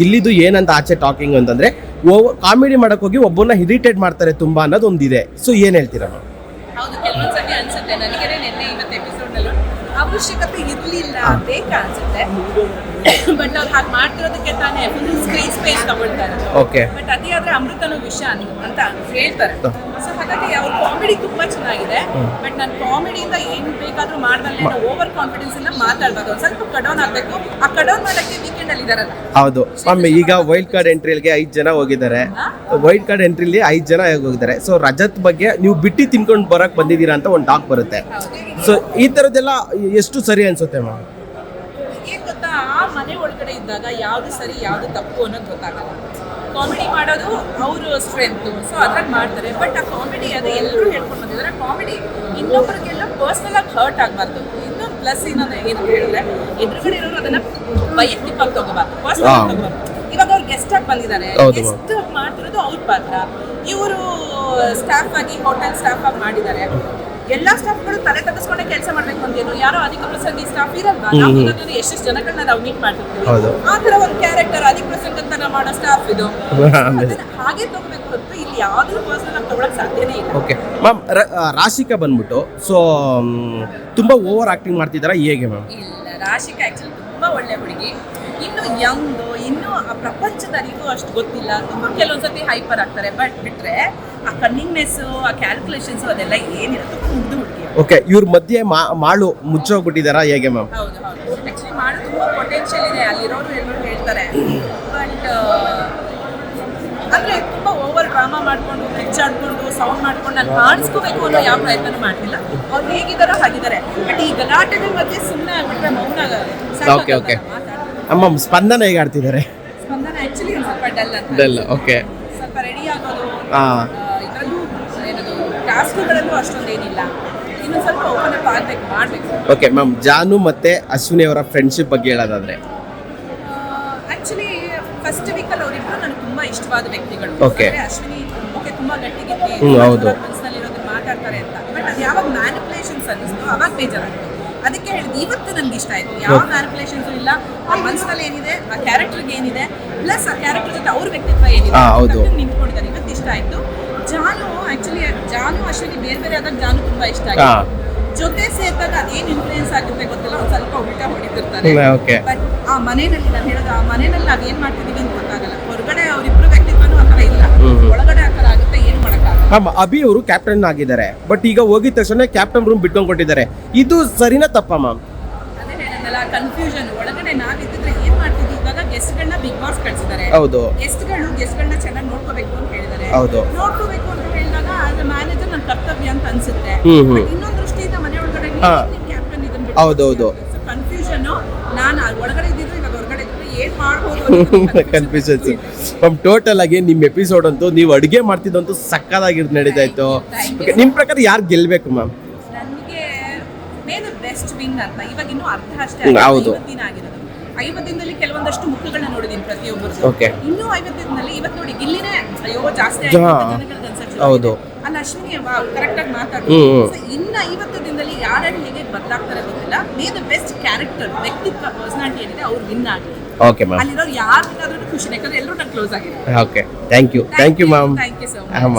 ಗಿಲ್ಲಿದು ಏನಂತ ಆಚೆ ಟಾಕಿಂಗ್ ಅಂತಂದ್ರೆ ಕಾಮಿಡಿ ಮಾಡಕ್ ಹೋಗಿ ಒಬ್ಬನ ಇರಿಟೇಟ್ ಮಾಡ್ತಾರೆ ತುಂಬಾ ಅನ್ನೋದು ಒಂದಿದೆ ಸೊ ಏನ್ ಹೇಳ್ತೀರಾ ಮ್ಯಾಮ್ ಹೌದು ಕೆಲವೊಂದ್ಸತಿ ಅನ್ಸುತ್ತೆ. ನನಗೆ ನಿನ್ನೆ ಇವತ್ತು ಎಪಿಸೋಡ್ ನಲ್ಲೂ ಅವಶ್ಯಕತೆ ಇರ್ಲಿಲ್ಲ ಬೇಕಾ ಅನ್ಸುತ್ತೆ. ಬಟ್ ಅವ್ರು ಹಾಗೆ ಮಾಡ್ತಿರೋದಕ್ಕೆ ತಾನೇ ಫುಲ್ ಸ್ಕ್ರೀನ್ ಸ್ಪೇಸ್ ತಗೊಳ್ತಾರೆ. ಓಕೆ ಬಟ್ ಅದೇ ಆದ್ರೆ ಅಮೃತನ ವಿಷಯ ಅಂತ ಅಂತ ಹೇಳ್ತಾರೆ ಸೊ ಹಾಗಾಗಿ ಅವ್ರ ಕಾಮಿಡಿ ತುಂಬಾ ಚೆನ್ನಾಗಿದೆ. ಬಟ್ ನಾನು ಕಾಮಿಡಿಯಿಂದ ಏನ್ ಬೇಕಾದ್ರೂ ಮಾಡ್ದಲ್ಲೇ ಓವರ್ ಕಾನ್ಫಿಡೆನ್ಸ್ ಇಂದ ಮಾತಾಡ್ಬಾರ್ದು ಒಂದ್ ಸ್ವಲ್ಪ ಕಡೌನ್ ಆಗ್ಬೇಕು. ಆ ಕಡೌನ್ ಮಾಡಕ್ಕೆ ವೀಕೆಂಡ್ ಅಲ್ಲಿ ಇದಾರಲ್ಲ. ಹೌದು. ಮ್ಯಾಮ್ ಈಗ ವೈಲ್ಡ್ ಕಾರ್ಡ್ ಎಂಟ್ರಿಯಲ್ಲಿ ಐದು ಜನ ಹೋಗಿದ್ದಾರೆ. ವೈಲ್ಡ್ ಕಾರ್ಡ್ ಎಂಟ್ರಿಲಿ ಐದು ಜನ ಹೋಗಿದ್ದಾರೆ. ಸೊ ರಜತ್ ಬಗ್ಗೆ ನೀವು ಬಿಟ್ಟು ತಿನ್ಕೊಂಡು ಬರಕ್ ಬಂದಿದ್ದೀರಾ ಅಂತ ಒಂದು ಟಾಕ್ ಬರುತ್ತೆ. ಸೊ ಈ ಥರದ್ದೆಲ್ಲ ಎಷ್ಟು ಸರಿ ಅನ್ಸುತ್ತೆ ಮ್ಯಾಮ್? ಏನ್ ಗೊತ್ತಾ? ಮನೆ ಒಳಗಡೆ ಇದ್ದಾಗ ಯಾವುದು ಸರಿ ಯಾವುದು ತಪ್ಪು ಅನ್ನೋದು ಗೊತ್ತಾಗಲ್ಲ. ಕಾಮಿಡಿ ಮಾಡೋದು ಅವರು ಸ್ಟ್ರೆಂತು ಸೊ ಅದ್ರಾಗ ಮಾಡ್ತಾರೆ. ಬಟ್ ಆ ಕಾಮಿಡಿ ಅದು ಎಲ್ಲರೂ ಹೇಳ್ಕೊಂಡು ಬಂದಿದ್ದಾರೆ. ಕಾಮಿಡಿ ಇನ್ನೊಬ್ಬರಿಗೆಲ್ಲ ಪರ್ಸ್ನಲ್ ಆಗಿ ಹರ್ಟ್ ಆಗಬಾರ್ದು. ಇನ್ನೊಂದು ಪ್ಲಸ್ ಇನ್ನೊಂದು ಏನು ಹೇಳಿದ್ರೆ ಎದುರುಗಡೆ ಇರೋರು ಅದನ್ನ ವೈಯಕ್ತಿಕವಾಗಿ ತಗೋಬಾರ್ದು. ಪರ್ಸ್ನಲ್ ತಗೋಬಾರ್ದು. ಇವಾಗ ಅವ್ರು ಗೆಸ್ಟ್ ಆಗಿ ಬಂದಿದ್ದಾರೆ. ಗೆಸ್ಟ್ ಮಾಡ್ತಿರೋದು ಅವ್ರ ಪಾತ್ರ. ಇವರು ಸ್ಟಾಫ್ ಆಗಿ ಹೋಟೆಲ್ ಸ್ಟಾಫ್ ಆಗಿ ಮಾಡಿದ್ದಾರೆ. ಎಲ್ಲಾ ಸ್ಟಾಫ್ಗಳು ತಲೆ ತಗ್ಗಿಸ್ಕೊಂಡೆ ಕೆಲಸ ಮಾಡ್ಬೇಕು ಅಂತೇನು ಯಾರೋ ಅಧಿಕ ಪ್ರಸಂಗಿ ಸ್ಟಾಫ್ ಇರಲ್ವಾ? ನಾವು ಎಷ್ಟು ಎಷ್ಟೆಷ್ಟು ಜನಗಳನ್ನ ನಾವು ಮೀಟ್ ಮಾಡ್ತಿರ್ತೀವಿ. ಆ ತರ ಒಂದು ಕ್ಯಾರೆಕ್ಟರ್ ಅಧಿಕ ಪ್ರಸಂಗ ತರ ಮಾಡೋ ಸ್ಟಾಫ್ ಇದು. ಹಾಗೆ ತಗೋಬೇಕು ಹೊರತು ಇಲ್ಲಿ ಯಾವ್ದು ಪರ್ಸನ್ ನಾವು ತಗೊಳಕ್ ಸಾಧ್ಯನೇ ಇಲ್ಲ. ಓಕೆ ಮ್ಯಾಮ್ ರಾಶಿಕಾ ಬಂದ್ಬಿಟ್ಟು ಸೊ ತುಂಬಾ ಓವರ್ ಆಕ್ಟಿಂಗ್ ಮಾಡ್ತಿದಾರ ಹೇಗೆ ಮ್ಯಾಮ್ ಇಲ್ಲ ರಾಶಿಕಾ ಆಕ್ಚುಲಿ ತುಂಬಾ ಒಳ್ಳೆ ಹುಡುಗಿ. ಇನ್ನು ಯಂಗ್ ಇನ್ನು ಆ ಪ್ರಪಂಚದ ಅರಿವು ಅಷ್ಟು ಗೊತ್ತಿಲ್ಲ. ತುಂಬಾ ಕೆಲವೊಂದ್ಸತಿ ಹೈಪರ್ ಆಗ್ತಾರೆ. ಬಟ್ ಬಿಟ್ರೆ ಆ ಕನ್ನಿಂಗ್ನೆಸ್ ಆ ಕ್ಯಾಲ್ಕುಲೇಷನ್ಸ್ ಅದೆಲ್ಲ ಏನಿರುತ್ತೆ ಮುಗ್ದು ಹುಡುಗಿ ಓಕೆ ಇವ್ರ ಮಧ್ಯೆ ಮಾ- ಮಾಳು ಮುಚ್ಚೋಗ್ಬಿಟ್ಟಿದ್ದಾರಾ ಹೇಗೆ ಮ್ಯಾಮ್ ಹೌದು ಹೌದು. ಆಕ್ಚುಲಿ ಮಾಳು ತುಂಬಾ ಪೊಟೆನ್ಷಿಯಲ್ ಇದೆ. ಅಲ್ಲಿರೋರು ಎಲ್ಲರೂ ಹೇಳ್ತಾರೆ. ಬಟ್ ಅಂದ್ರೆ ತುಂಬಾ ಓವರ್ ಡ್ರಾಮಾ ಮಾಡ್ಕೊಂಡು ಕಿಚ್ಚಾಡ್ಕೊಂಡು ಸೌಂಡ್ ಮಾಡ್ಕೊಂಡು ನಾನು ಕಾಣಿಸ್ಕೋಬೇಕು ಅನ್ನೋ ಯಾವ ಪ್ರಯತ್ನ ಮಾಡ್ತಿಲ್ಲ ಅವ್ರು ಹೇಗಿದಾರೋ ಹಾಗಿದ್ದಾರೆ. ಬಟ್ ಈ ಗಲಾಟೆಗಳ ಮಧ್ಯೆ ಸುಮ್ಮನೆ ಆಗ್ಬಿಟ್ರೆ ಮೌನ ಓಕೆ ಓಕೆ ಅಮ್ಮ ಸ್ಪಂದನ ಹೇಗೆ ಆಡ್ತಿದ್ದಾರೆ? ಸ್ಪಂದನ ಆಕ್ಚುಲಿ ಸ್ವಲ್ಪ ಡಲ್ ಅಂತ ಡಲ್ ಓಕೆ ಸ್ವಲ್ಪ ರೆಡಿ ಆಗೋದು ಹಾಂ ಇದರಲ್ಲೂ ಏನದು ಟಾಸ್ಕ್ಗಳಲ್ಲೂ ಅಷ್ಟೊಂದೇನಿಲ್ಲ ಇನ್ನು ಸ್ವಲ್ಪ ಓಪನ್ ಅಪ್ ಆಗ್ಬೇಕು ಮಾಡ್ಬೇಕು. ಓಕೆ ಮ್ಯಾಮ್ ಜಾನು ಮತ್ತೆ ಅಶ್ವಿನಿ ಅವರ ಫ್ರೆಂಡ್ಶಿಪ್ ಬಗ್ಗೆ ಹೇಳೋದಾದ್ರೆ. ಫಸ್ಟ್ ವೀಕಲ್ಲಿ ಅವರಿಬ್ರು ನನಗೆ ತುಂಬಾ ಇಷ್ಟವಾದ ವ್ಯಕ್ತಿಗಳು. Okay. ಅಂದ್ರೆ ಅಶ್ವಿನಿ ಓಕೆ ತುಂಬಾ ಗಟ್ಟಿ ಹ್ಮ್, ಹೌದು. ಮನಸ್ಸಿನಲ್ಲಿರೋದು ಮಾತಾಡ್ತಾರೆ ಅಂತ. ಬಟ್ ಅದು ಯಾವಾಗ ಮ್ಯಾನಿಪುಲೇಷನ್ಸ್ ಅನ್ನಿಸ್ತು ಅವಾಗ ಬೇಜಾರಾಯ್ತು ಅದಕ್ಕೆ ಹೇಳಿದ್ ಇವತ್ತು ನನ್ಗೆ ಇಷ್ಟ ಆಯ್ತು. ಯಾವ ಮ್ಯಾನಿಪುಲೇಷನ್ಸ್ ಇಲ್ಲ ಆ ಮನ್ಸಲ್ಲಿ ಏನಿದೆ ಆ ಕ್ಯಾರೆಕ್ಟರ್ಗೆ ಏನಿದೆ ಪ್ಲಸ್ ಆ ಕ್ಯಾರೆಕ್ಟರ್ ಜೊತೆ ಅವ್ರ ವ್ಯಕ್ತಿತ್ವ ಏನಿದೆ ಹೌದು. ನಿಂತ್ಕೊಂಡಿದ್ದಾರೆ. ಇವತ್ತು ಇಷ್ಟ ಆಯ್ತು. ಜಾನು ಆಕ್ಚುಲಿ ಜಾನು ಅಶ್ವಿನಿ ಬೇರೆ ಬೇರೆ ಆದಾಗ ಜಾನು ತುಂಬಾ ಇಷ್ಟ ಆಯ್ತು ಆಗಿದೆ. ಜೊತೆ ಸೇರಿದಾಗ ಅದೇನ್ ಇನ್ಫ್ಲೂಯೆನ್ಸ್ ಆಗುತ್ತೆ ಗೊತ್ತಿಲ್ಲ? ಒಂದ್ ಸ್ವಲ್ಪ ಉಲ್ಟಾ ಹೊಡಿತಿರ್ತಾರೆ. okay. ಬಟ್ ಆ ಮನೆಯಲ್ಲಿ ನಾನು ಹೇಳೋದು ಆ ಮನೆಯಲ್ಲಿ ನಾವ್ ಏನ್ ಮಾಡ್ತಿದೀವಿ ಅಂತ ಗೊತ್ತಾಗಲ್ಲ. ಹೊರಗಡೆ ಅವ್ರಿಬ್ರು ವ್ಯಕ್ತಿತ್ವನು ಆ ಇಲ್ಲ. ಒಳಗಡೆ ಆ ಥರ ಆಗುತ್ತೆ ಏನ್ ಮಾಡಕ್ಕಾಗಲ್ಲ. ಅಭಿ ಅವರು ಕ್ಯಾಪ್ಟನ್ ಆಗಿದ್ದಾರೆ. ಬಟ್ ಈಗ ಹೋಗಿದ ತಕ್ಷಣ ಕ್ಯಾಪ್ಟನ್ ರೂಮ್ ಬಿಟ್ಕೊಂಡ್ ಕೊಟ್ಟಿದ್ದಾರೆ. ಇದು ಸರಿನಾ ತಪ್ಪ ಮ್ಯಾಮ್ ಅದೇ ಹೇಳಿದ್ನಲ್ಲ ಕನ್ಫ್ಯೂಷನ್ ಒಳಗಡೆ ನಾವಿದ್ದಿದ್ರೆ ಏನ್ ಮಾಡ್ತಿದ್ವಿ? ಇವಾಗ ಗೆಸ್ಟ್ಗಳನ್ನ ಬಿಗ್ ಬಾಸ್ ಕಳ್ಸಿದ್ದಾರೆ. ಹೌದು. ಗೆಸ್ಟ್ಗಳು ಗೆಸ್ಟ್ಗಳನ್ನ ಚೆನ್ನಾಗಿ ನೋಡ್ಕೋಬೇಕು ಅಂತ ಹೇಳಿದ್ದಾರೆ. ಹೌದು. ನೋಡ್ಕೋಬೇಕು ಅಂತ ಹೇಳಿದಾಗ ಆದ್ರೆ ಮ್ಯಾನೇಜರ್ ನನ್ನ ಕರ್ತವ್ಯ ಅಂತ ಅನ್ಸುತ್ತೆ. ಹ್ಮ್, ಹ್ಮ್. But ಇನ್ನೊಂದು ದೃಷ್ಟಿಯಿಂದ ಮನೆ ಒಳಗಡೆ ಹಾ. ಕ್ಯಾಪ್ಟನ್ ಇದನ್ನ ಹೌದು, ಹೌದು. ಕನ್ಫ್ಯೂಷನ್ ನಾನು ಅಲ್ಲಿ ಒಳಗಡೆ ಇದ್ದಿದ್ದು ಇವಾಗ ಹೊರಗಡೆ ಇದ್ದಿದ್ದು ಏನ್ ಮಾಡ್ಬೋದು ಕನ್ಫ್ಯೂಷನ್ಸ್ ಫ್ರಮ್ ಟೋಟಲ್ ಆಗಿ ನಿಮ್ಮ ಎಪಿಸೋಡ್ ಅಂತೂ ನೀವು ಅಡುಗೆ ಮಾಡ್ತಿದ್ದಂತೂ ಸಕ್ಕದಾಗಿ ನಡೀತಾ ಇತ್ತು Thank. Okay, ನಿಮ್ ಪ್ರಕಾರ ಯಾರು ಗೆಲ್ಲಬೇಕು ಮ್ಯಾಮ್ ನನಗೆ ಮೇನ್ ಬೆಸ್ಟ್ ವಿನ್ ಅಂತ ಇವಾಗ ಇನ್ನೂ ಅರ್ಧ ಅಷ್ಟೇ ಆಗಿದೆ. ಹೌದು. ಐವತ್ತು ದಿನ ಆಗಿರೋದು ಐವತ್ತು ದಿನದಲ್ಲಿ ಕೆಲವೊಂದಷ್ಟು ಮುಖಗಳನ್ನ ನೋಡಿದೀನಿ ಪ್ರತಿಯೊಬ್ಬರು Okay. ಇನ್ನೂ ಐವತ್ತು ದಿನದಲ್ಲಿ ಇವತ್ತು ನೋಡಿ ಗಿಲ್ಲಿನೇ ಅಯ್ಯೋ ಜಾಸ್ತಿ ಹೌದು. ಆಗಿದೆ. ಅಲ್ಲಿ ಅಶ್ವಿನಿ ಕರೆಕ್ಟಾಗಿ. So, ಇನ್ನ ಐವತ್ತು ದಿನದಲ್ಲಿ ಯಾರ್ಯಾರು ಹೇಗೆ ಬದಲಾಗ್ತಾರೆ ಗೊತ್ತಿಲ್ಲ. ಮೇ ದ ಬೆಸ್ಟ್ ಕ್ಯಾರೆಕ್ಟರ್ ವ್ಯಕ್ತಿತ್ವ ಪರ್ಸನಾಲಿಟಿ ಏನಿದೆ ಅವ್ರು ವಿನ್ ಆಗಲಿ. ಓಕೆ ಮ್ಯಾಮ್ ಅಲ್ಲಿರೋ ಯಾರು ಖುಷಿ ಯಾಕಂದ್ರೆ ಎಲ್ಲರೂ ನಂಗೆ ಕ್ಲೋಸ್ ಆಗಿದೆ okay thank you thank you ma'am thank you so much